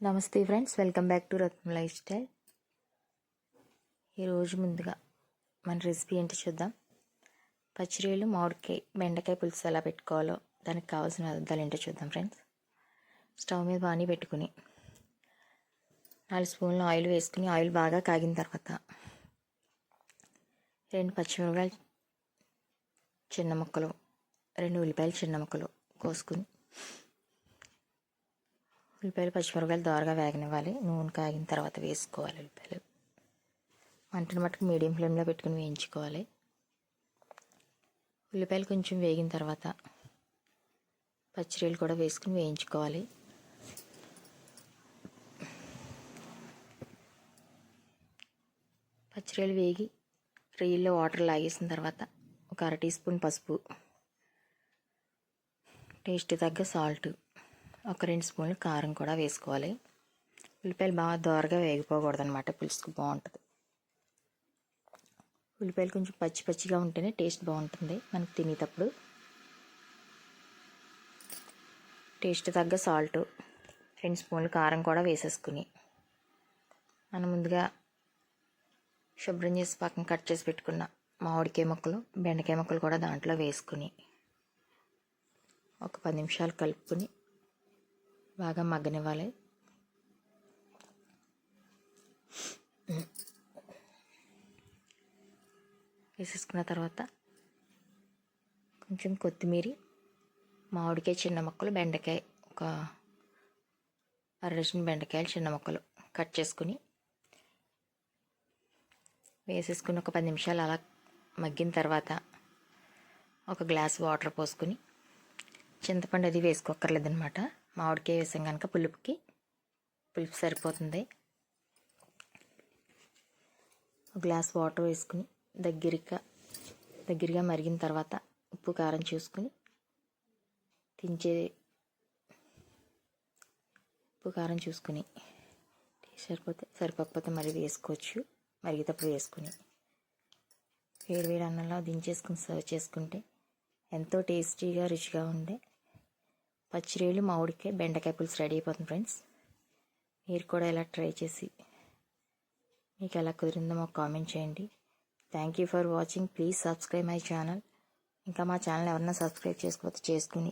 నమస్తే friends welcome back to Ratna lifestyle ఈరోజు ముందుగా మన రెసిపీ ఏంటి చూద్దాం. పచ్చిరీలు మామిడికాయ బెండకాయ పులుసు ఎలా పెట్టుకోవాలో దానికి కావాల్సిన పదార్థాలు ఏంటో చూద్దాం ఫ్రెండ్స్. స్టవ్ మీద బాణీ పెట్టుకుని నాలుగు స్పూన్లు ఆయిల్ వేసుకుని ఆయిల్ బాగా కాగిన తర్వాత రెండు పచ్చిమిరపకాయలు చిన్న ముక్కలు రెండు ఉల్లిపాయలు చిన్న ముక్కలు కోసుకుని ఉల్లిపాయలు పచ్చిమిరపకాయలు దోరగా వేగనివ్వాలి. నూనె కాగిన తర్వాత వేసుకోవాలి ఉల్లిపాయలు. మంటను మట్టుకు మీడియం ఫ్లేమ్లో పెట్టుకుని వేయించుకోవాలి. ఉల్లిపాయలు కొంచెం వేగిన తర్వాత పచ్చిరీలు కూడా వేసుకుని వేయించుకోవాలి. పచ్చిరీలు వేగి రీల్లో వాటర్ లాగేసిన తర్వాత ఒక అర టీ స్పూన్ పసుపు. టేస్ట్ తగ్గ సాల్ట్. ఒక రెండు స్పూన్లు కారం కూడా వేసుకోవాలి. ఉల్లిపాయలు బాగా దోరగా వేగిపోకూడదు అనమాట పులుసుకు బాగుంటుంది. ఉల్లిపాయలు కొంచెం పచ్చి పచ్చిగా ఉంటేనే టేస్ట్ బాగుంటుంది మనకు తినేటప్పుడు. టేస్ట్ తగ్గ సాల్ట్ రెండు స్పూన్లు కారం కూడా వేసేసుకుని. మనం ముందుగా శుభ్రం చేసి పక్కన కట్ చేసి పెట్టుకున్న మామిడికాయ ముక్కలు బెండకాయ ముక్కలు కూడా దాంట్లో వేసుకుని ఒక పది నిమిషాలు కలుపుకొని బాగా మగ్గనివ్వాలి. వేసేసుకున్న తర్వాత కొంచెం కొత్తిమీర మామిడికాయ చిన్న ముక్కలు బెండకాయ ఒక అరడజన్ బెండకాయలు చిన్న ముక్కలు కట్ చేసుకుని వేసేసుకుని ఒక పది నిమిషాలు అలా మగ్గిన తర్వాత ఒక గ్లాస్ వాటర్ పోసుకుని చింతపండు అది వేసుకోక్కర్లేదనమాట మామిడికాయ వేసాం కనుక పులుపుకి. పులుపు సరిపోతుంది. ఒక గ్లాస్ వాటర్ వేసుకుని దగ్గరగా దగ్గరగా మరిగిన తర్వాత ఉప్పు కారం చూసుకుని తించే ఉప్పు కారం చూసుకుని సరిపోతే సరిపోకపోతే మరి వేసుకోవచ్చు. మరిగేటప్పుడు వేసుకుని వేడి వేడి అన్నంలో దించేసుకుని సర్వ్ చేసుకుంటే ఎంతో టేస్టీగా రుచిగా ఉండే పచ్చిరేళ్ళు మామిడికాయ బెండకాయ పులుసు రెడీ అయిపోతుంది ఫ్రెండ్స్. మీరు కూడా ఇలా ట్రై చేసి మీకు ఎలా కుదిరిందో మాకు కామెంట్ చేయండి. Thank you for watching please subscribe my channel ఇంకా మా ఛానల్ ఎవరన్నా సబ్స్క్రైబ్ చేసుకోకపోతే చేసుకుని